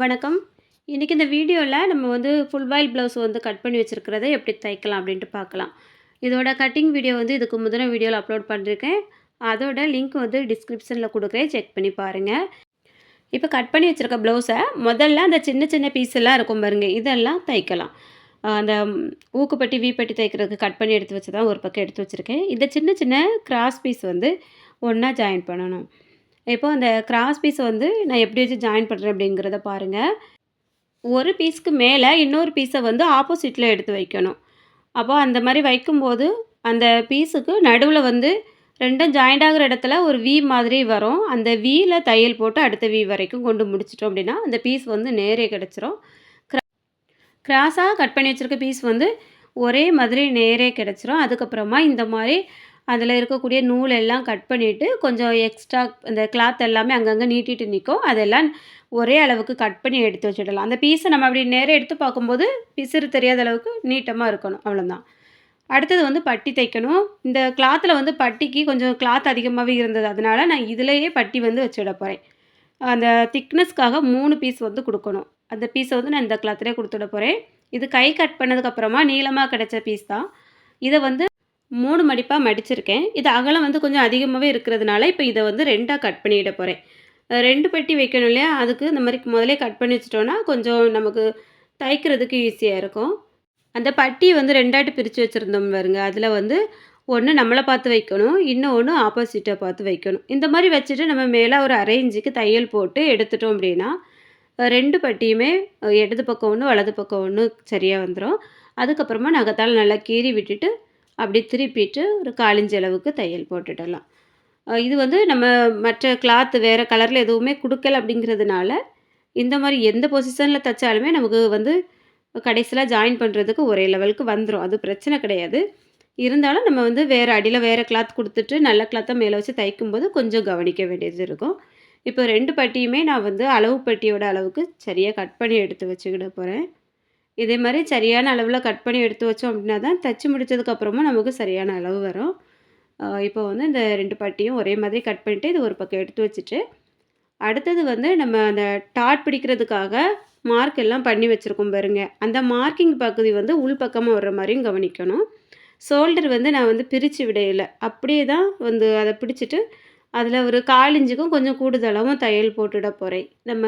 வணக்கம். இன்றைக்கி இந்த வீடியோவில் நம்ம வந்து ஃபுல் பாயில் ப்ளவுஸ் வந்து கட் பண்ணி வச்சுருக்கிறத எப்படி தைக்கலாம் அப்படின்ட்டு பார்க்கலாம். இதோட கட்டிங் வீடியோ வந்து இதுக்கு முதன வீடியோவில் அப்லோட் பண்ணியிருக்கேன். அதோட லிங்க் வந்து டிஸ்கிரிப்ஷனில் கொடுக்குறேன் செக் பண்ணி பாருங்கள் இப்போ கட் பண்ணி வச்சுருக்க ப்ளவுஸை முதல்ல அந்த சின்ன சின்ன பீஸ் எல்லாம் இருக்கும் பாருங்க, இதெல்லாம் தைக்கலாம். அந்த ஊக்குப்பட்டி, வீப்பட்டி தைக்கிறதுக்கு கட் பண்ணி எடுத்து வச்சு தான் ஒரு பக்கம் எடுத்து வச்சுருக்கேன் இந்த சின்ன சின்ன கிராஸ் பீஸ் வந்து ஒன்றா ஜாயின் பண்ணணும். இப்போ அந்த கிராஸ் பீஸை வந்து நான் எப்படி வச்சு ஜாயின் பண்ணுறேன் அப்படிங்கிறத பாருங்கள் ஒரு பீஸ்க்கு மேலே இன்னொரு பீஸை வந்து ஆப்போசிட்டில் எடுத்து வைக்கணும். அப்போ அந்த மாதிரி வைக்கும்போது, அந்த பீஸுக்கு நடுவில் வந்து ரெண்டும் ஜாயிண்ட் ஆகிற இடத்துல ஒரு வி மாதிரி வரும். அந்த வியில் தையல் போட்டு அடுத்த வி வரைக்கும் கொண்டு முடிச்சிட்டோம் அப்படின்னா, அந்த பீஸ் வந்து நேரே கிடச்சிரும் கிராஸாக கட் பண்ணி வச்சிருக்க பீஸ் வந்து ஒரே மாதிரி நேரே கிடச்சிரும் அதுக்கப்புறமா இந்த மாதிரி அதில் இருக்கக்கூடிய நூல் எல்லாம் கட் பண்ணிவிட்டு கொஞ்சம் எக்ஸ்ட்ரா அந்த கிளாத் எல்லாமே அங்கங்கே நீட்டிட்டு நிற்கும் அதெல்லாம் ஒரே அளவுக்கு கட் பண்ணி எடுத்து வச்சுடலாம். அந்த பீஸை நம்ம அப்படி நேரம் எடுத்து பார்க்கும்போது, பிசிறு தெரியாத அளவுக்கு நீட்டமாக இருக்கணும். அவ்வளோதான். அடுத்தது வந்து பட்டி தைக்கணும். இந்த கிளாத்தில் வந்து பட்டிக்கு கொஞ்சம் கிளாத் அதிகமாகவே இருந்தது. அதனால நான் இதிலேயே பட்டி வந்து வச்சுட போகிறேன் அந்த திக்னஸ்க்காக மூணு பீஸ் வந்து கொடுக்கணும் அந்த பீஸை வந்து நான் இந்த கிளாத்திலே கொடுத்துட போகிறேன் இது கை கட் பண்ணதுக்கப்புறமா நீளமாக கிடைச்ச பீஸ் தான். இதை வந்து மூணு மடிப்பாக மடிச்சிருக்கேன். இது அகலம் வந்து கொஞ்சம் அதிகமாகவே இருக்கிறதுனால, இப்போ இதை வந்து ரெண்டாக கட் பண்ணிட போறேன். அ 2 பட்டி வைக்கணும் இல்லையா? அதுக்கு இந்த மாதிரி முதலே கட் பண்ணி வச்சிட்டோன்னா கொஞ்சம் நமக்கு தைக்கிறதுக்கு ஈஸியாக இருக்கும். அந்த பட்டி வந்து 2ஆட்டு பிரிச்சு வச்சிருந்தோம் பாருங்க. அதில் வந்து ஒன்று நம்மளை பார்த்து வைக்கணும். இன்னொன்று ஆப்போசிட்டாக பார்த்து வைக்கணும். இந்த மாதிரி வச்சுட்டு நம்ம மேலே ஒரு 1/2 இன்ச்சுக்கு தையல் போட்டு எடுத்துட்டோம் அப்படின்னா, ரெண்டு பட்டியுமே இடது பக்கம் ஒன்று வலது பக்கம் ஒன்று சரியாக வந்துடும் அதுக்கப்புறமா நகத்தால் நல்லா கீறி விட்டுட்டு, அப்படி திருப்பிட்டு ஒரு 1/4 அளவுக்கு தையல் போட்டுடலாம். இது வந்து நம்ம மற்ற கிளாத் வேறு கலரில் எதுவுமே கொடுக்கல அப்படிங்கிறதுனால, இந்த மாதிரி எந்த பொசிஷனில் தைச்சாலுமே நமக்கு வந்து கடைசியில் ஜாயின் பண்ணுறதுக்கு ஒரே லெவலுக்கு வந்துடும் அது பிரச்சனை கிடையாது. இருந்தாலும் நம்ம வந்து வேறு அடியில் வேறு கிளாத் கொடுத்துட்டு நல்ல கிளாத்தை மேலே வச்சு தைக்கும்போது கொஞ்சம் கவனிக்க வேண்டியது இருக்கும். இப்போ ரெண்டு பட்டியுமே நான் வந்து அளவு பட்டியோட அளவுக்கு சரியாக கட் பண்ணி எடுத்து வச்சுக்கிட போகிறேன் இதே மாதிரி சரியான அளவில் கட் பண்ணி எடுத்து வச்சோம் அப்படின்னா தான், தச்சு முடித்ததுக்கப்புறமும் நமக்கு சரியான அளவு வரும். இப்போ வந்து இந்த ரெண்டு பட்டியும் ஒரே மாதிரி கட் பண்ணிட்டு, இது ஒரு பக்கம் எடுத்து வச்சுட்டு, அடுத்தது வந்து நம்ம அந்த டாட் பிடிக்கிறதுக்காக மார்க் எல்லாம் பண்ணி வச்சுருக்கோம் பாருங்க. அந்த மார்க்கிங் பகுதி வந்து உள் பக்கமாக வர்ற மாதிரியும் கவனிக்கணும். ஷோல்டர் வந்து நான் வந்து பிரித்து விடையல. அப்படியே தான் வந்து அதை பிடிச்சிட்டு அதில் ஒரு காலிஞ்சுக்கும் கொஞ்சம் கூடுதலாகவும் தையல் போட்டுட போறேன். நம்ம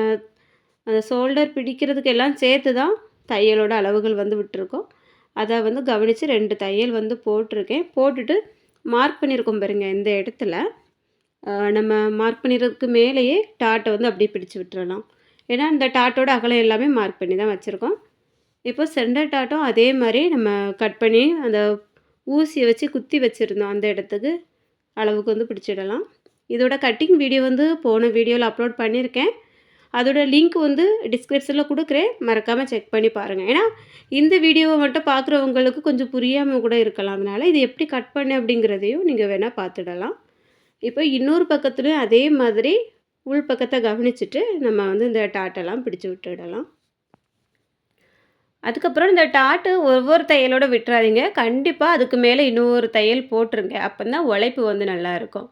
அந்த ஷோல்டர் பிடிக்கிறதுக்கு எல்லாம் சேர்த்து தான் தையலோட அளவுகள் வந்து விட்டுருக்கோம். அதை வந்து கவனித்து ரெண்டு தையல் வந்து போட்டிருக்கேன் போட்டுட்டு மார்க் பண்ணியிருக்கோம் பாருங்க இந்த இடத்துல, நம்ம மார்க் பண்ணிறதுக்கு மேலேயே டாட்டை வந்து அப்படியே பிடிச்சு விட்டுறலாம். ஏன்னா, இந்த டாட்டோட அகலம் எல்லாமே மார்க் பண்ணி தான் வச்சுருக்கோம் இப்போ சென்டர் டாட்டும் அதே மாதிரி நம்ம கட் பண்ணி அந்த ஊசியை வச்சு குத்தி வச்சுருந்தோம் அந்த இடத்துக்கு அளவுக்கு வந்து பிடிச்சிடலாம். இதோட கட்டிங் வீடியோ வந்து போன வீடியோவில் அப்லோட் பண்ணியிருக்கேன். அதோட லிங்க் வந்து டிஸ்கிரிப்ஷனில் கொடுக்குறேன் மறக்காமல் செக் பண்ணி பாருங்கள் ஏன்னா, இந்த வீடியோவை மட்டும் பார்க்குறவங்களுக்கு கொஞ்சம் புரியாமல் கூட இருக்கலாம். அதனால் இது எப்படி கட் பண்ணு அப்படிங்கிறதையும் நீங்கள் வேணால் பார்த்துடலாம். இப்போ இன்னொரு பக்கத்துலையும் அதே மாதிரி உள் பக்கத்தை கவனிச்சுட்டு, நம்ம வந்து இந்த டாட்டெல்லாம் பிடிச்சி விட்டுடலாம். அதுக்கப்புறம் இந்த டாட்டு ஒவ்வொரு தையலோட விட்டுறாதீங்க. கண்டிப்பாக அதுக்கு மேலே இன்னொரு தையல் போட்டுருங்க. தான் உழைப்பு வந்து நல்லாயிருக்கும்.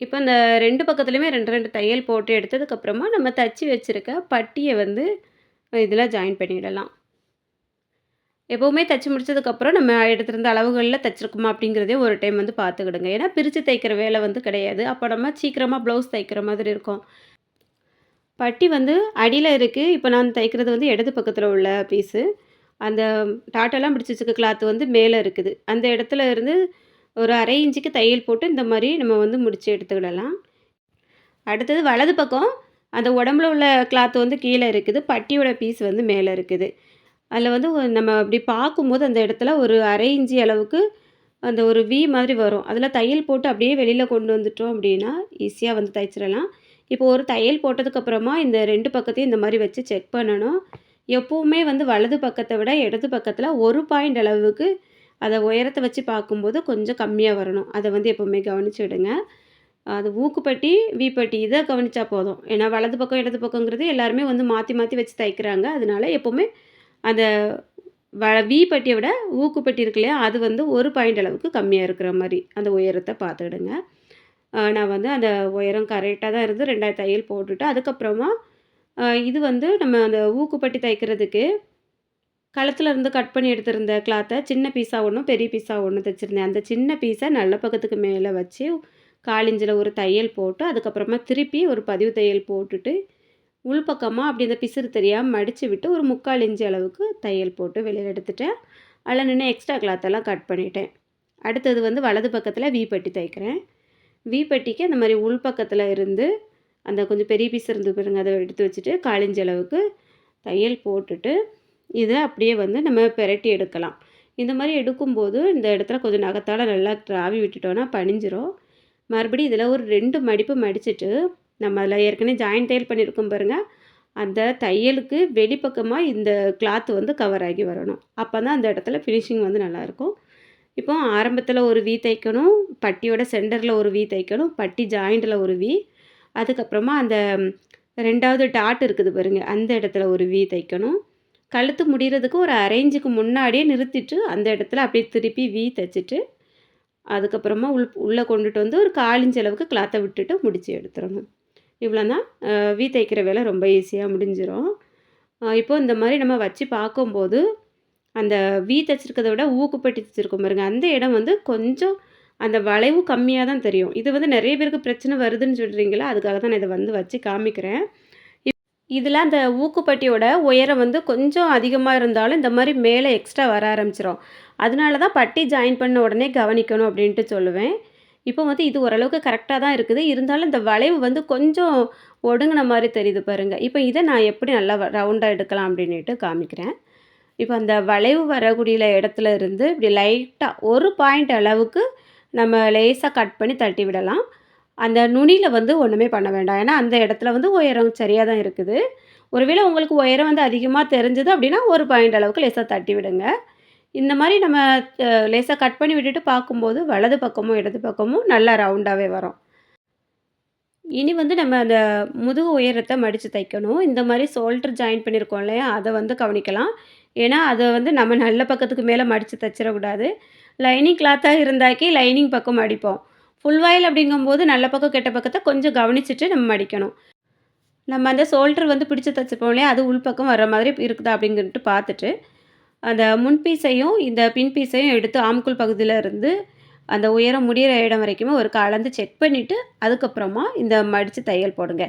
இப்போ இந்த ரெண்டு பக்கத்துலேயுமே ரெண்டு ரெண்டு தையல் போட்டு எடுத்ததுக்கப்புறமா, நம்ம தச்சு வச்சிருக்க பட்டியை வந்து இதில் ஜாயின் பண்ணிடலாம். எப்போவுமே தச்சு முடிச்சதுக்கப்புறம் நம்ம எடுத்திருந்த அளவுகளில் தச்சிருக்கோமா அப்படிங்கிறதே ஒரு டைம் வந்து பார்த்துக்கிடுங்க. ஏன்னா, பிரித்து தைக்கிற வேலை வந்து கிடையாது. அப்போ நம்ம சீக்கிரமாக ப்ளவுஸ் தைக்கிற மாதிரி இருக்கும். பட்டி வந்து அடியில் இருக்குது இப்போ நான் தைக்கிறது வந்து இடது பக்கத்தில் உள்ள பீஸு. அந்த டாட்டெல்லாம் பிடிச்சி வச்சுக்க கிளாத் வந்து மேலே இருக்குது. அந்த இடத்துல இருந்து ஒரு அரை இன்ச்சுக்கு தையல் போட்டு இந்த மாதிரி நம்ம வந்து முடித்து எடுத்துக்கிடலாம். அடுத்தது வலது பக்கம் அந்த உடம்புல உள்ள கிளாத் வந்து கீழே இருக்குது. பட்டியோட பீஸ் வந்து மேலே இருக்குது. அதில் வந்து நம்ம அப்படி பார்க்கும்போது அந்த இடத்துல ஒரு அரை இஞ்சி அளவுக்கு அந்த ஒரு வி மாதிரி வரும். அதில் தையல் போட்டு அப்படியே வெளியில் கொண்டு வந்துட்டோம் அப்படின்னா, ஈஸியாக வந்து தைச்சிடலாம். இப்போ ஒரு தையல் போட்டதுக்கப்புறமா இந்த ரெண்டு பக்கத்தையும் இந்த மாதிரி வச்சு செக் பண்ணணும். எப்போவுமே வந்து வலது பக்கத்தை விட இடது பக்கத்தில் ஒரு பாயிண்ட் அளவுக்கு அதை உயரத்தை வச்சு பார்க்கும்போது கொஞ்சம் கம்மியாக வரணும். அதை வந்து எப்போவுமே கவனிச்சுடுங்க. அது ஊக்குப்பட்டி, வீப்பட்டி இதை கவனித்தா போதும். ஏன்னா, வலது பக்கம், இடது பக்கங்கிறது எல்லாருமே வந்து மாற்றி மாற்றி வச்சு தைக்கிறாங்க. அதனால எப்போவுமே அந்த வ வீப்பட்டியை விட ஊக்குப்பட்டி இருக்கு இல்லையா? அது வந்து ஒரு பாயிண்ட் அளவுக்கு கம்மியாக இருக்கிற மாதிரி அந்த உயரத்தை பார்த்துடுங்க. நான் வந்து அந்த உயரம் கரெக்டாக தான் இருந்து ரெண்டாயிரத்து தையல் போட்டுவிட்டு அதுக்கப்புறமா இது வந்து நம்ம அந்த ஊக்குப்பட்டி தைக்கிறதுக்கு களத்தில் இருந்து கட் பண்ணி எடுத்திருந்த கிளாத்தை சின்ன பீஸா ஒன்று பெரிய பீஸா ஒன்று தைச்சிருந்தேன் அந்த சின்ன பீஸை நல்ல பக்கத்துக்கு மேலே வச்சு, காலிஞ்சில் ஒரு தையல் போட்டு, அதுக்கப்புறமா திருப்பி ஒரு பதிவு தையல் போட்டுட்டு, உள்பக்கமாக அப்படி அந்த பிசிறு தெரியாமல் மடித்து விட்டு, ஒரு முக்கால் இஞ்சி அளவுக்கு தையல் போட்டு வெளியில் எடுத்துட்டேன். அதில் நின்று எக்ஸ்ட்ரா கிளாத்தெல்லாம் கட் பண்ணிட்டேன். அடுத்தது வந்து வலது பக்கத்தில் வி பட்டி தைக்கிறேன். வி பட்டிக்கு அந்த மாதிரி உள்பக்கத்தில் இருந்து, அந்த கொஞ்சம் பெரிய பீஸ் இருந்து பாருங்க, அதை எடுத்து வச்சுட்டு 1/4 அளவுக்கு தையல் போட்டுட்டு, இதை அப்படியே வந்து நம்ம பெரட்டி எடுக்கலாம். இந்த மாதிரி எடுக்கும்போது, இந்த இடத்துல கொஞ்சம் நகத்தால் நல்லா ஆவி விட்டுட்டோன்னா பனிஞ்சிரும் மறுபடியும் இதில் ஒரு ரெண்டு மடிப்பு மடிச்சுட்டு, நம்ம அதில் ஏற்கனவே ஜாயிண்ட் தையல் பண்ணியிருக்கோம் பாருங்க, அந்த தையலுக்கு வெளிப்பக்கமாக இந்த கிளாத் வந்து கவர் ஆகி வரணும். அப்போ தான் அந்த இடத்துல ஃபினிஷிங் வந்து நல்லாயிருக்கும். இப்போ ஆரம்பத்தில் ஒரு வி தைக்கணும், பட்டியோட சென்டரில் ஒரு வீ தைக்கணும், பட்டி ஜாயிண்டில் ஒரு வி, அதுக்கப்புறமா அந்த ரெண்டாவது டாட் இருக்குது பாருங்கள் அந்த இடத்துல ஒரு வி தைக்கணும். கழுத்து முடிகிறதுக்கு ஒரு அரேஞ்சுக்கு முன்னாடியே நிறுத்திட்டு, அந்த இடத்துல அப்படியே திருப்பி வீ தைச்சிட்டு அதுக்கப்புறமா உள் உள்ளே கொண்டுட்டு வந்து ஒரு காலிஞ்ச அளவுக்கு கிளாத்த விட்டுட்டு முடித்து எடுத்துடணும். இவ்வளோ தான் வீ தைக்கிற வேலை ரொம்ப ஈஸியாக முடிஞ்சிடும் இப்போ இந்த மாதிரி நம்ம வச்சு பார்க்கும்போது, அந்த வீ தைச்சிருக்கிறத விட ஊக்குப்பட்டி தைச்சிருக்கோம் பாருங்க, அந்த இடம் வந்து கொஞ்சம் அந்த வளைவு கம்மியாக தான் தெரியும். இது வந்து நிறைய பேருக்கு பிரச்சனை வருதுன்னு சொல்கிறீங்களா அதுக்காக தான் நான் இதை வந்து வச்சு காமிக்கிறேன். இதில் அந்த ஊக்குப்பட்டியோட உயரம் வந்து கொஞ்சம் அதிகமாக இருந்தாலும், இந்த மாதிரி மேலே எக்ஸ்ட்ரா வர ஆரம்பிச்சிடும் அதனால தான் பட்டி ஜாயின் பண்ண உடனே கவனிக்கணும் அப்படின்ட்டு சொல்லுவேன். இப்போ வந்து இது ஓரளவுக்கு கரெக்டாக தான் இருக்குது. இருந்தாலும் இந்த வளைவு வந்து கொஞ்சம் ஒடுங்கின மாதிரி தெரியுது பாருங்க. இப்போ இதை நான் எப்படி நல்லா ரவுண்டாக எடுக்கலாம் அப்படின்ட்டு காமிக்கிறேன். இப்போ அந்த வளைவு வரக்கூடிய இடத்துல இருந்து இப்படி லைட்டாக ஒரு பாயிண்ட் அளவுக்கு நம்ம லேஸாக கட் பண்ணி தட்டி விடலாம். அந்த நுனியில் வந்து ஒன்றுமே பண்ண வேண்டாம். ஏன்னா, அந்த இடத்துல வந்து உயரம் சரியாக தான் இருக்குது. ஒருவேளை உங்களுக்கு உயரம் வந்து அதிகமாக தெரிஞ்சது அப்படின்னா, ஒரு பாயிண்ட் அளவுக்கு லேசாக தட்டி விடுங்க. இந்த மாதிரி நம்ம லேசாக கட் பண்ணி விட்டுட்டு பார்க்கும்போது, வலது பக்கமும், இடது பக்கமும் நல்லா ரவுண்டாகவே வரும். இனி வந்து நம்ம அந்த முதுகு உயரத்தை மடித்து தைக்கணும். இந்த மாதிரி சோல்டர் ஜாயின் பண்ணியிருக்கோம் இல்லையா, அதை வந்து கவனிக்கலாம். ஏன்னா, அதை வந்து நம்ம நல்ல பக்கத்துக்கு மேலே மடித்து தைச்சிடக்கூடாது லைனிங் கிளாத்தாக இருந்தாக்கி லைனிங் பக்கம் அடிப்போம் ஃபுல் வாயில் அப்படிங்கும்போது நல்ல பக்கம், கெட்ட பக்கத்தை கொஞ்சம் கவனிச்சுட்டு நம்ம மடிக்கணும். நம்ம அந்த ஷோல்டர் வந்து பிடிச்சி தச்சிருப்போம் இல்லையா, அது உள்பக்கம் வர மாதிரி இருக்குதா அப்படிங்கிட்டு பார்த்துட்டு, அந்த முன் பீஸையும், இந்த பின் பீஸையும் எடுத்து ஆம்குள் பகுதியில் இருந்து, அந்த உயரம் முடிகிற இடம் வரைக்குமே ஒரு கலந்து செக் பண்ணிவிட்டு அதுக்கப்புறமா இந்த மடித்து தையல் போடுங்க.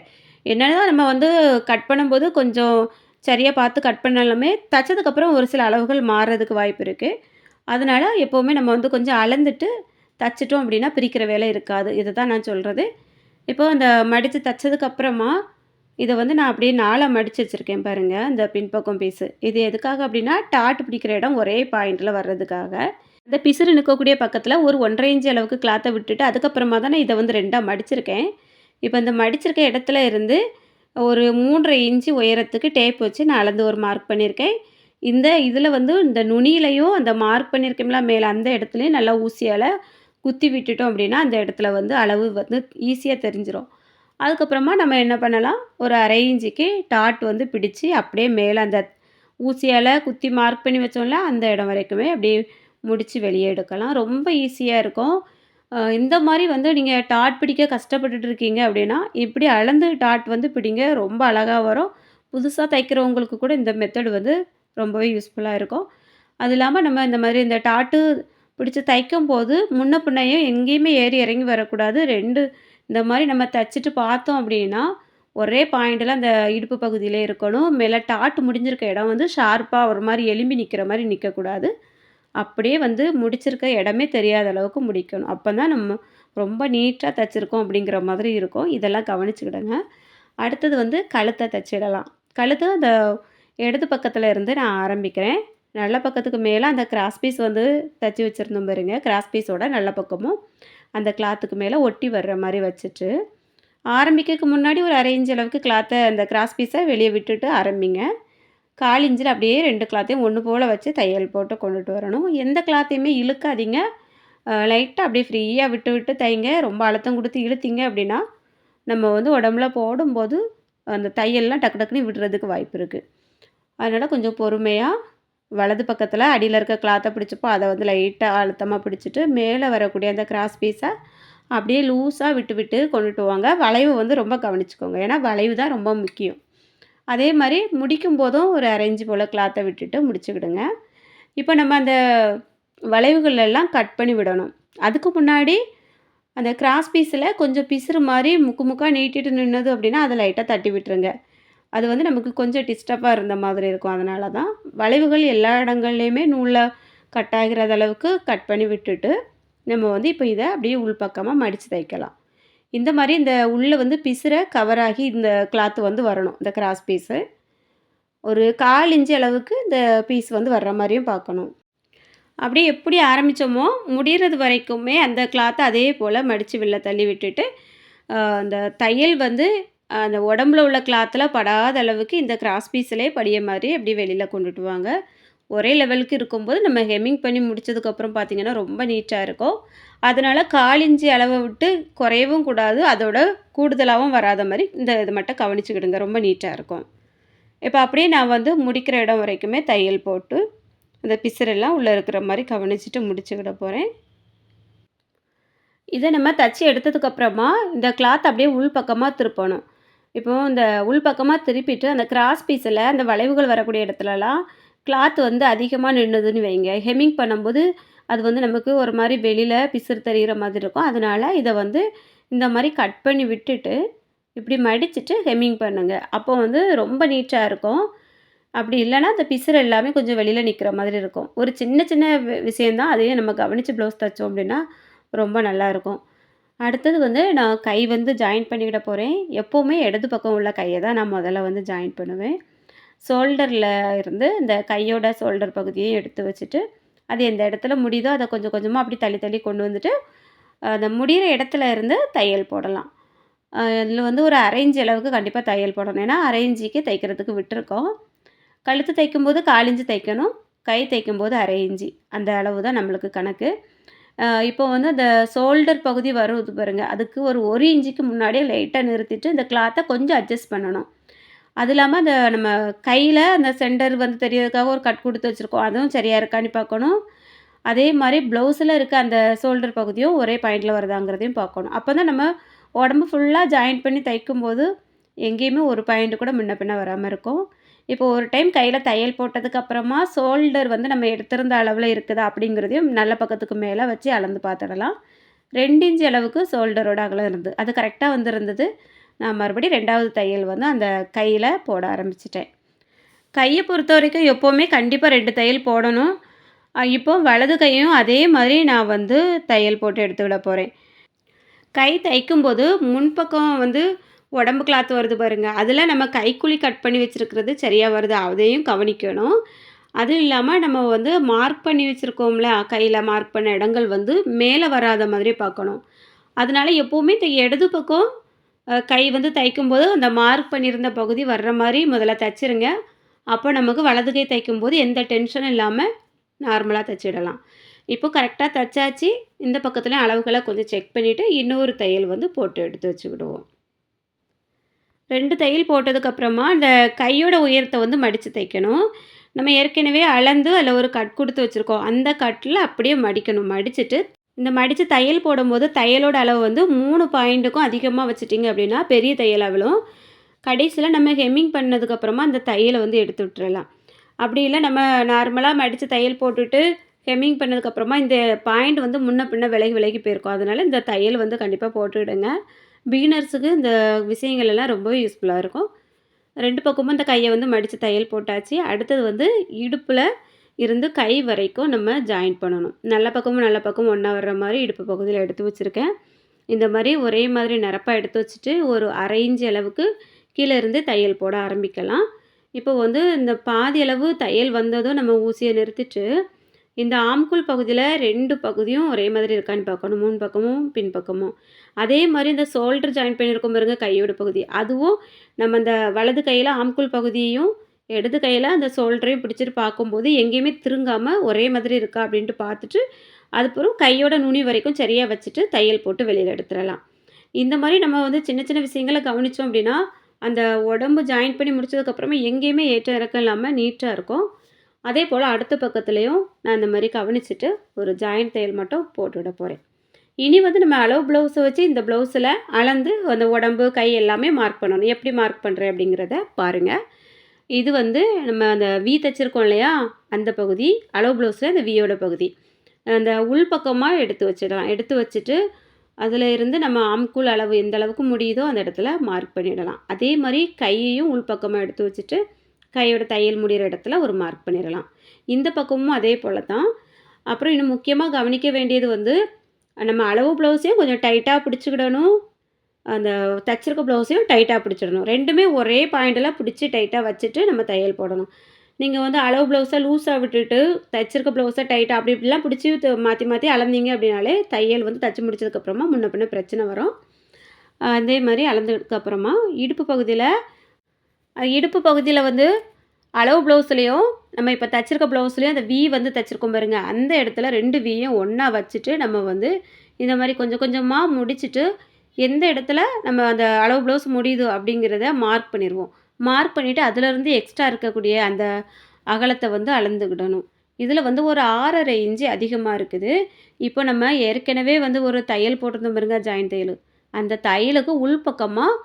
என்னதான் நம்ம வந்து கட் பண்ணும்போது கொஞ்சம் சரியாக பார்த்து கட் பண்ணாலுமே, தைச்சதுக்கப்புறம் ஒரு சில அளவுகள் மாறுறதுக்கு வாய்ப்பு இருக்குது அதனால் எப்போவுமே நம்ம வந்து கொஞ்சம் அளந்துட்டு தைச்சிட்டோம் அப்படின்னா, பிரிக்கிற வேலை இருக்காது. இதை தான் நான் சொல்கிறது இப்போ அந்த மடித்து தச்சதுக்கப்புறமா, இதை வந்து நான் அப்படியே நாளாக மடித்து வச்சுருக்கேன் பாருங்கள் இந்த பின்பக்கம் பீஸு. இது எதுக்காக அப்படின்னா, டாட் பிடிக்கிற இடம் ஒரே பாயிண்டில் வர்றதுக்காக. இந்த பிசுறு நிற்கக்கூடிய பக்கத்தில் ஒரு ஒன்றரை இஞ்சி அளவுக்கு கிளாத்தை விட்டுட்டு, அதுக்கப்புறமா தான் நான் வந்து ரெண்டாக மடிச்சிருக்கேன். இப்போ இந்த மடிச்சிருக்க இடத்துல இருந்து, ஒரு மூன்றரை இஞ்சி உயரத்துக்கு டேப் வச்சு நான் அளந்து ஒரு மார்க் பண்ணியிருக்கேன். இந்த இதில் வந்து இந்த நுனியிலையும் அந்த மார்க் பண்ணியிருக்கோம்ல மேலே அந்த இடத்துலையும் நல்லா ஊசியால் குத்தி விட்டுட்டோம் அப்படின்னா, அந்த இடத்துல வந்து அளவு வந்து ஈஸியாக தெரிஞ்சிடும் அதுக்கப்புறமா நம்ம என்ன பண்ணலாம், ஒரு அரை இஞ்சிக்கு டாட் வந்து பிடிச்சி அப்படியே மேலே அந்த ஊசியால் குத்தி மார்க் பண்ணி வச்சோம்ல, அந்த இடம் வரைக்குமே அப்படியே முடித்து வெளியே எடுக்கலாம். ரொம்ப ஈஸியாக இருக்கும். இந்த மாதிரி வந்து நீங்கள் டாட் பிடிக்க கஷ்டப்பட்டுட்டு இருக்கீங்க அப்படின்னா, இப்படி அளந்து டாட் வந்து பிடிங்க. ரொம்ப அழகாக வரும். புதுசாக தைக்கிறவங்களுக்கு கூட இந்த மெத்தடு வந்து ரொம்பவே யூஸ்ஃபுல்லாக இருக்கும். அது இல்லாமல் நம்ம இந்த மாதிரி இந்த டாட்டு பிடிச்சி தைக்கும் போது முன்ன பின்னையும் எங்கேயுமே ஏறி இறங்கி வரக்கூடாது. ரெண்டு இந்த மாதிரி நம்ம தைச்சிட்டு பார்த்தோம் அப்படின்னா, ஒரே பாயிண்டில் அந்த இடுப்பு பகுதியிலே இருக்கணும். மேலே டாட் முடிஞ்சிருக்க இடம் வந்து ஷார்ப்பாக ஒரு மாதிரி எலும்பி நிற்கிற மாதிரி நிற்கக்கூடாது அப்படியே வந்து முடிச்சிருக்க இடமே தெரியாத அளவுக்கு முடிக்கணும். அப்போ தான் நம்ம ரொம்ப நீட்டாக தைச்சிருக்கோம் அப்படிங்கிற மாதிரி இருக்கும். இதெல்லாம் கவனிச்சுக்கிடுங்க. அடுத்தது வந்து கழுத்தை தைச்சிடலாம் கழுத்து அந்த இடது பக்கத்தில் இருந்து நான் ஆரம்பிக்கிறேன். நல்ல பக்கத்துக்கு மேலே அந்த கிராஸ் பீஸ் வந்து தச்சு வச்சிருந்தோம் பாருங்க, கிராஸ் பீஸோட நல்ல பக்கமும், அந்த கிளாத்துக்கு மேலே ஒட்டி வர்ற மாதிரி வச்சுட்டு, ஆரம்பிக்கிறதுக்கு முன்னாடி ஒரு 1/2 இன்ச் அளவுக்கு கிளாத்தை அந்த கிராஸ் பீஸை வெளியே விட்டுட்டு ஆரம்பிங்க. 1/4 அப்படியே ரெண்டு கிளாத்தையும் ஒன்று போல் வச்சு தையல் போட்டு கொண்டுட்டு வரணும். எந்த கிளாத்தையுமே இழுக்காதீங்க. லைட்டாக அப்படியே ஃப்ரீயாக விட்டு விட்டு தைங்க. ரொம்ப அழுத்தம் கொடுத்து இழுத்திங்க அப்படின்னா, நம்ம வந்து உடம்புல போடும்போது, அந்த தையல்லாம் டக்கு டக்குன்னு விடுறதுக்கு வாய்ப்பு இருக்குது அதனால் கொஞ்சம் பொறுமையாக வலது பக்கத்தில் அடியில் இருக்க கிளாத்தை பிடிச்சப்போ அதை வந்து லைட்டாக அழுத்தமாக பிடிச்சிட்டு மேலே வரக்கூடிய அந்த கிராஸ் பீஸை அப்படியே லூஸாக விட்டு விட்டு கொண்டுட்டு வாங்க. வளைவு வந்து ரொம்ப கவனிச்சுக்கோங்க. ஏன்னா, வளைவு தான் ரொம்ப முக்கியம். அதே மாதிரி முடிக்கும் போதும் ஒரு அரேஞ்சு போல் கிளாத்தை விட்டுட்டு முடிச்சுக்கிடுங்க இப்போ நம்ம அந்த வளைவுகள் எல்லாம் கட் பண்ணி விடணும் அதுக்கு முன்னாடி அந்த கிராஸ் பீஸில் கொஞ்சம் பிசுறு மாதிரி முக்கு முக்காக நீட்டிட்டு நின்னது அப்படின்னா அதை லைட்டாக தட்டி விட்டுருங்க அது வந்து நமக்கு கொஞ்சம் டிஸ்டர்பாக இருந்த மாதிரி இருக்கும். அதனால தான் வளைவுகள் எல்லா இடங்கள்லையுமே நூலில் கட் ஆகிற அளவுக்கு கட் பண்ணி விட்டுட்டு நம்ம வந்து இப்போ இதை அப்படியே உள்பக்கமாக மடித்து தைக்கலாம். இந்த மாதிரி இந்த உள்ளே வந்து பிசுற கவர் ஆகி இந்த கிளாத்து வந்து வரணும். இந்த கிராஸ் பீஸு ஒரு கால் இன்ச்சு அளவுக்கு இந்த பீஸ் வந்து வர்ற மாதிரியும் பார்க்கணும். அப்படியே எப்படி ஆரம்பித்தோமோ முடிகிறது வரைக்குமே அந்த கிளாத்தை அதே போல் மடித்து வெளில தள்ளி விட்டுட்டு அந்த தையல் வந்து அந்த உடம்புல உள்ள கிளாத்தில் படாத அளவுக்கு இந்த கிராஸ் பீஸ்லேயே படிய மாதிரி அப்படி வெளியில் கொண்டுட்டு வாங்க ஒரே லெவலுக்கு இருக்கும்போது நம்ம ஹெம்மிங் பண்ணி முடிச்சதுக்கப்புறம் பார்த்திங்கன்னா ரொம்ப நீட்டாக இருக்கும். அதனால் காலிஞ்சி அளவை விட்டு குறையவும் கூடாது. அதோட கூடுதலாகவும் வராத மாதிரி இந்த இது மட்டும் கவனிச்சுக்கிடுங்க. ரொம்ப நீட்டாக இருக்கும். இப்போ அப்படியே நான் வந்து முடிக்கிற இடம் வரைக்குமே தையல் போட்டு அந்த பிசுறெல்லாம் உள்ளே இருக்கிற மாதிரி கவனிச்சுட்டு முடிச்சுக்கிட போகிறேன் இதை நம்ம தச்சு எடுத்ததுக்கப்புறமா இந்த கிளாத் அப்படியே உள் பக்கமாக திருப்பணும். இப்போது இந்த உள்பக்கமாக திருப்பிட்டு அந்த கிராஸ் பீஸில் அந்த வளைவுகள் வரக்கூடிய இடத்துலலாம் கிளாத் வந்து அதிகமாக நின்றுதுன்னு வைங்க. ஹெம்மிங் பண்ணும்போது அது வந்து நமக்கு ஒரு மாதிரி வெளியில் பிசுறு தெரிகிற மாதிரி இருக்கும். அதனால் இதை வந்து இந்த மாதிரி கட் பண்ணி விட்டுட்டு இப்படி மடிச்சிட்டு ஹெம்மிங் பண்ணுங்க. அப்போ வந்து ரொம்ப நீட்டாக இருக்கும். அப்படி இல்லைன்னா அந்த பிசுறு எல்லாமே கொஞ்சம் வெளியில் நிற்கிற மாதிரி இருக்கும். ஒரு சின்ன சின்ன விஷயந்தான் அதையும் நம்ம கவனித்து ப்ளவுஸ் தைச்சோம் அப்படின்னா ரொம்ப நல்லா இருக்கும். அடுத்தது வந்து நான் கை வந்து ஜாயின் பண்ணிக்கிட போகிறேன் எப்போவுமே இடது பக்கம் உள்ள கையை தான் நான் முதல்ல வந்து ஜாயின் பண்ணுவேன். ஷோல்டரில் இருந்து இந்த கையோட ஷோல்டர் பகுதியை எடுத்து வச்சுட்டு அது எந்த இடத்துல முடியுதோ அதை கொஞ்சம் கொஞ்சமாக அப்படி தள்ளி தள்ளி கொண்டு வந்துட்டு அந்த முடிகிற இடத்துல இருந்து தையல் போடலாம். இதில் வந்து ஒரு அரைஞ்சு அளவுக்கு கண்டிப்பாக தையல் போடணும். ஏன்னா அரை தைக்கிறதுக்கு விட்டுருக்கோம். கழுத்து தைக்கும்போது கால் தைக்கணும். கை தைக்கும்போது அரை இஞ்சி அந்த அளவு தான் நம்மளுக்கு கணக்கு. இப்போ வந்து அந்த ஷோல்டர் பகுதி வருது பாருங்கள் அதுக்கு ஒரு ஒரு இன்ச்சுக்கு முன்னாடியே லைட்டாக நிறுத்திட்டு இந்த கிளாத்தை கொஞ்சம் அட்ஜஸ்ட் பண்ணணும். அது இல்லாமல் அந்த நம்ம கையில் அந்த சென்டர் வந்து தெரியறதுக்காக ஒரு கட் கொடுத்து வச்சுருக்கோம். அதுவும் சரியாக இருக்கான்னு பார்க்கணும். அதே மாதிரி ப்ளவுஸில் இருக்க அந்த ஷோல்டர் பகுதியும் ஒரே பாயிண்டில் வருதாங்கிறதையும் பார்க்கணும். அப்போ தான் நம்ம உடம்பு ஃபுல்லாக ஜாயின் பண்ணி தைக்கும்போது எங்கேயுமே ஒரு பாயிண்ட் கூட முன்ன பின்ன வராமல் இருக்கும். இப்போ ஒரு டைம் கையில் தையல் போட்டதுக்கு அப்புறமா ஷோல்டர் வந்து நம்ம எடுத்திருந்த அளவில் இருக்குதா அப்படிங்கிறதையும் நல்ல பக்கத்துக்கு மேலே வச்சு அளந்து பார்த்துடலாம். ரெண்டு இன்ச்சு அளவுக்கு ஷோல்டரோட அகலம் இருந்தது. அது கரெக்டாக வந்துருந்தது. நான் மறுபடியும் ரெண்டாவது தையல் வந்து அந்த கையில் போட ஆரம்பிச்சிட்டேன். கையை பொறுத்த வரைக்கும் எப்போவுமே கண்டிப்பாக ரெண்டு தையல் போடணும். இப்போ வலது கையும் அதே மாதிரி நான் வந்து தையல் போட்டு எடுத்து விட போகிறேன் கை தைக்கும்போது முன்பக்கம் வந்து உடம்பு கிளாத் வருது பாருங்க. அதில் நம்ம கைக்குழி கட் பண்ணி வச்சுருக்கிறது சரியாக வருது. அதையும் கவனிக்கணும். அதுவும் இல்லாமல் நம்ம வந்து மார்க் பண்ணி வச்சுருக்கோம்ல கையில் மார்க் பண்ண இடங்கள் வந்து மேலே வராத மாதிரி பார்க்கணும். அதனால எப்போவுமே இந்த இடது பக்கம் கை வந்து தைக்கும்போது அந்த மார்க் பண்ணியிருந்த பகுதி வர்ற மாதிரி முதல்ல தைச்சிருங்க. அப்போ நமக்கு வலது கை தைக்கும்போது எந்த டென்ஷனும் இல்லாமல் நார்மலாக தைச்சிடலாம். இப்போ கரெக்டாக தைச்சாச்சு. இந்த பக்கத்துலேயும் அளவுகளை கொஞ்சம் செக் பண்ணிவிட்டு இன்னொரு தையல் வந்து போட்டு எடுத்து வச்சுக்கிடுவோம். ரெண்டு தையல் போட்டதுக்கப்புறமா அந்த கையோட உயரத்தை வந்து மடித்து தைக்கணும். நம்ம ஏற்கனவே அளந்து அதில் ஒரு கட் கொடுத்து வச்சுருக்கோம். அந்த கட்டில் அப்படியே மடிக்கணும். மடிச்சுட்டு இந்த மடித்து தையல் போடும்போது தையலோட அளவு வந்து மூணு பாயிண்ட்டுக்கும் அதிகமாக வச்சுட்டிங்க அப்படின்னா பெரிய தையல் அளவிலும் கடைசியில் நம்ம ஹெம்மிங் பண்ணதுக்கப்புறமா அந்த தையலை வந்து எடுத்து விட்டுறலாம். அப்படி இல்லை நம்ம நார்மலாக மடித்து தையல் போட்டுட்டு ஹெம்மிங் பண்ணதுக்கப்புறமா இந்த பாயிண்ட் வந்து முன்ன பின்ன விலகி விலகி போயிருக்கும். அதனால் இந்த தையல் வந்து கண்டிப்பாக போட்டுவிடுங்க. பிகினர்ஸுக்கு இந்த விஷயங்கள் எல்லாம் ரொம்ப யூஸ்ஃபுல்லாக இருக்கும். ரெண்டு பக்கமும் இந்த கையை வந்து மடித்து தையல் போட்டாச்சு. அடுத்தது வந்து இடுப்பில் இருந்து கை வரைக்கும் நம்ம ஜாயின் பண்ணணும். நல்ல பக்கமும் நல்ல பக்கமும் ஒன்றா வர்ற மாதிரி இடுப்பு பகுதியில் எடுத்து வச்சுருக்கேன். இந்த மாதிரி ஒரே மாதிரி நிரப்பாக எடுத்து வச்சுட்டு ஒரு அரை அளவுக்கு கீழே இருந்து தையல் போட ஆரம்பிக்கலாம். இப்போ வந்து இந்த பாதி அளவு தையல் வந்ததும் நம்ம ஊசியை நிறுத்திட்டு இந்த ஆம்குள் பகுதியில் ரெண்டு பகுதியும் ஒரே மாதிரி இருக்கான்னு பார்க்கணும். முன் பக்கமும் பின்பக்கமும். அதே மாதிரி இந்த ஷோல்டர் ஜாயின் பண்ணியிருக்கோம் பாருங்க கையோட பகுதி. அதுவும் நம்ம அந்த வலது கையில் ஆம்குள் பகுதியையும் இடது கையில் அந்த ஷோல்டரையும் பிடிச்சிட்டு பார்க்கும்போது எங்கேயுமே திருங்காமல் ஒரே மாதிரி இருக்கா அப்படின்ட்டு பார்த்துட்டு அதுக்கப்புறம் கையோட நுனி வரைக்கும் சரியாக வச்சுட்டு தையல் போட்டு வெளியில் எடுத்துடலாம். இந்த மாதிரி நம்ம வந்து சின்ன சின்ன விஷயங்களை கவனித்தோம் அப்படின்னா அந்த உடம்பு ஜாயின் பண்ணி முடிச்சதுக்கப்புறமே எங்கேயுமே ஏற்ற இறக்கம் இல்லாமல் நீட்டாக இருக்கும். அதே போல் அடுத்த பக்கத்துலேயும் நான் இந்த மாதிரி கவனிச்சுட்டு ஒரு ஜாயின் தையல் மட்டும் போட்டுவிட போகிறேன் இனி வந்து நம்ம அளவு ப்ளவுஸை வச்சு இந்த ப்ளவுஸில் அளந்து அந்த உடம்பு கை எல்லாமே மார்க் பண்ணணும். எப்படி மார்க் பண்ணுறேன் அப்படிங்கிறத பாருங்கள் இது வந்து நம்ம அந்த வி தைச்சிருக்கோம் இல்லையா? அந்த பகுதி அளவு ப்ளவுஸில் அந்த வியோட பகுதி. அந்த உள் பக்கமாக எடுத்து வச்சிடலாம். எடுத்து வச்சுட்டு அதில் இருந்து நம்ம ஆம்கூல் அளவு எந்த அளவுக்கு முடியுதோ அந்த இடத்துல மார்க் பண்ணிடலாம். அதே மாதிரி கையையும் உள் பக்கமாக எடுத்து வச்சுட்டு கையோட தையல் முடிகிற இடத்துல ஒரு மார்க் பண்ணிடலாம். இந்த பக்கமும் அதே போல் தான் அப்புறம் இன்னும் முக்கியமாக கவனிக்க வேண்டியது வந்து நம்ம அளவு ப்ளவுஸையும் கொஞ்சம் டைட்டாக பிடிச்சிக்கிடணும். அந்த தச்சிருக்க ப்ளவுஸையும் டைட்டாக பிடிச்சிடணும். ரெண்டுமே ஒரே பாயிண்டில் பிடிச்சி டைட்டாக வச்சுட்டு நம்ம தையல் போடணும். நீங்கள் வந்து அளவு ப்ளவுஸை லூஸாக விட்டுட்டு தைச்சிருக்க ப்ளவுஸை டைட்டாக அப்படி இப்படிலாம் பிடிச்சி மாற்றி மாற்றி அளந்தீங்க அப்படின்னாலே தையல் வந்து தச்சு முடிச்சதுக்கப்புறமா முன்ன பின்ன பிரச்சனை வரும். அதே மாதிரி அளந்ததுக்கப்புறமா இடுப்பு பகுதியில் இடுப்பு பகுதியில் வந்து அளவு ப்ளவுஸ்லேயும் நம்ம இப்போ தச்சிருக்க ப்ளவுஸ்லேயும் அந்த வி வந்து தச்சிருக்கோம் பாருங்க. அந்த இடத்துல ரெண்டு வியும் ஒன்றா வச்சுட்டு நம்ம வந்து இந்த மாதிரி கொஞ்சம் கொஞ்சமாக முடிச்சுட்டு எந்த இடத்துல நம்ம அந்த அளவு ப்ளவுஸ் முடியுது அப்படிங்கிறத மார்க் பண்ணிடுவோம் மார்க் பண்ணிவிட்டு அதுலேருந்து எக்ஸ்ட்ரா இருக்கக்கூடிய அந்த அகலத்தை வந்து அளந்துக்கிடணும். இதில் வந்து ஒரு ஆறரை இன்ச்சு அதிகமாக இருக்குது. இப்போ நம்ம ஏற்கனவே வந்து ஒரு தையல் போட்டிருந்தோம் பாருங்க ஜாயின் தையல். அந்த தையலுக்கு உள்பக்கமாக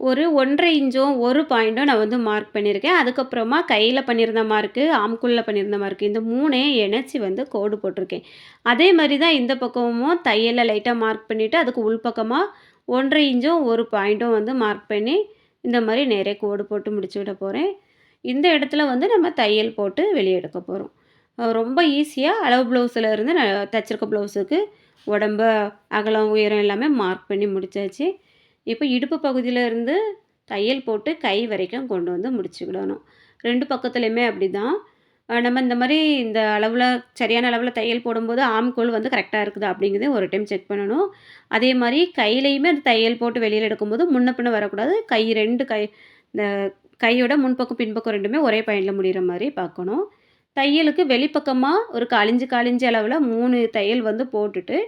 ஒரு ஒன்றரை இன்ச்சும் ஒரு பாயிண்ட்டும் நான் வந்து மார்க் பண்ணியிருக்கேன். அதுக்கப்புறமா கையில் பண்ணியிருந்த மார்க்கு ஆம்குள்ளே பண்ணியிருந்த மார்க்கு இந்த மூணையும் இணைச்சி வந்து கோடு போட்டிருக்கேன். அதே மாதிரி தான் இந்த பக்கமும் தையலை லைட்டாக மார்க் பண்ணிவிட்டு அதுக்கு உள்பக்கமாக ஒன்றரை இன்ச்சும் ஒரு பாயிண்ட்டும் வந்து மார்க் பண்ணி இந்த மாதிரி நிறைய கோடு போட்டு முடிச்சு விட போகிறேன் இந்த இடத்துல வந்து நம்ம தையல் போட்டு வெளியே எடுக்க போகிறோம் ரொம்ப ஈஸியாக அளவு ப்ளவுஸில் இருந்து நான் தைச்சிருக்க ப்ளவுஸுக்கு உடம்ப அகலம் உயரம் எல்லாமே மார்க் பண்ணி முடித்தாச்சு இப்போ இடுப்பு பகுதியில் இருந்து தையல் போட்டு கை வரைக்கும் கொண்டு வந்து முடிச்சுக்கிடணும் ரெண்டு பக்கத்துலேயுமே அப்படி தான் நம்ம இந்த மாதிரி இந்த அளவில் சரியான அளவில் தையல் போடும்போது ஆம்கோல் வந்து கரெக்டாக இருக்குது அப்படிங்கிறத ஒரு டைம் செக் பண்ணணும். அதே மாதிரி கையிலையுமே அந்த தையல் போட்டு வெளியில் எடுக்கும்போது முன்ன பின்ன வரக்கூடாது. கை ரெண்டு கை இந்த கையோட முன்பக்கம் பின்பக்கம் ரெண்டுமே ஒரே பயனில் முடிகிற மாதிரி பார்க்கணும். தையலுக்கு வெளிப்பக்கமாக ஒரு காலிஞ்சு காலிஞ்சு அளவில் மூணு தையல் வந்து போட்டுட்டு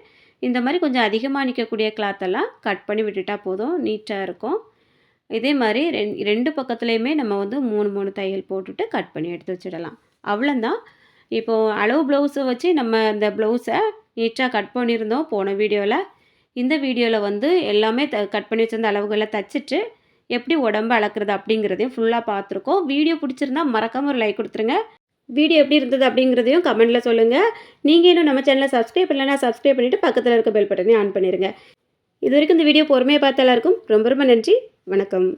இந்த மாதிரி கொஞ்சம் அதிகமாக நிற்கக்கூடிய கிளாத்தெல்லாம் கட் பண்ணி விட்டுட்டா போதும் நீட்டாக இருக்கும். இதே மாதிரி ரெண் ரெண்டு பக்கத்துலேயுமே நம்ம வந்து மூணு மூணு தையல் போட்டுட்டு கட் பண்ணி எடுத்து வச்சிடலாம். அவ்வளோந்தான் இப்போது அளவு ப்ளவுஸை வச்சு நம்ம இந்த ப்ளவுஸை நீட்டாக கட் பண்ணியிருந்தோம் போன வீடியோவில் இந்த வீடியோவில் வந்து எல்லாமே த கட் பண்ணி வச்சிருந்த அளவுகளை தச்சுட்டு எப்படி உடம்பு அளக்குறது அப்படிங்கிறதையும் ஃபுல்லாக பார்த்துருக்கோம். வீடியோ பிடிச்சிருந்தா மறக்காமல் ஒரு லைக் கொடுத்துருங்க. வீடியோ எப்படி இருந்தது அப்படிங்கிறதையும் கமெண்ட்டில் சொல்லுங்கள் நீங்கள் இன்னும் நம்ம சேனலை சப்ஸ்கிரைப் பண்ணலைன்னா சப்ஸ்கிரைப் பண்ணிவிட்டு பக்கத்தில் இருக்க பெல் பட்டனையும் ஆன் பண்ணிடுங்க இது வரைக்கும் இந்த வீடியோ பொறுமையாக பார்த்த எல்லாருக்கும் ரொம்ப ரொம்ப நன்றி. வணக்கம்.